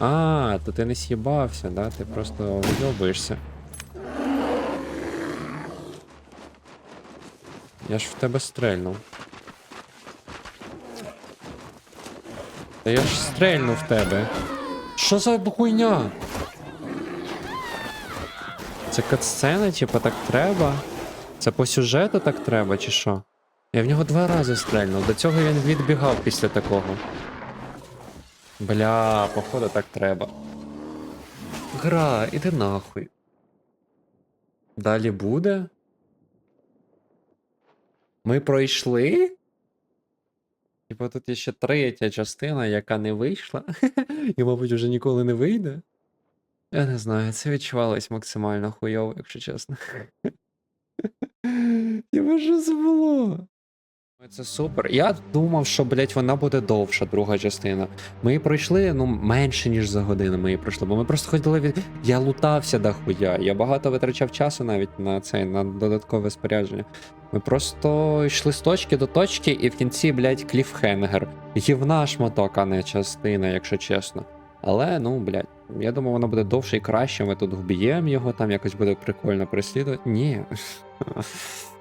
А, то ти не с'їбався, да? Ти просто вйобуєшся. Я ж в тебе стрельнув. Та я ж стрельнув в тебе. Що за хуйня? Це катсцена, типа, так треба? Це по сюжету так треба, чи що? Я в нього два рази стрельнув. До цього він відбігав після такого. Бля, походу так треба. Гра, іди нахуй. Далі буде? Ми пройшли? Типа тут є ще третя частина, яка не вийшла. І, мабуть, вже ніколи не вийде. Я не знаю, це відчувалось максимально хуйово, якщо чесно. Типа, що це? Це супер. Я думав, що, блядь, вона буде довша, друга частина. Ми її пройшли, ну, менше, ніж за годину ми її пройшли, бо ми просто ходили від. Я лутався до хуя. Я багато витрачав часу навіть на це, на додаткове спорядження. Ми просто йшли з точки до точки, і в кінці, блядь, кліфхенгер. Гівна шматок, а не частина, якщо чесно. Але, ну, блядь, я думав, воно буде довше і краще. Ми тут вб'ємо його, там якось буде прикольно переслідувати. Ні.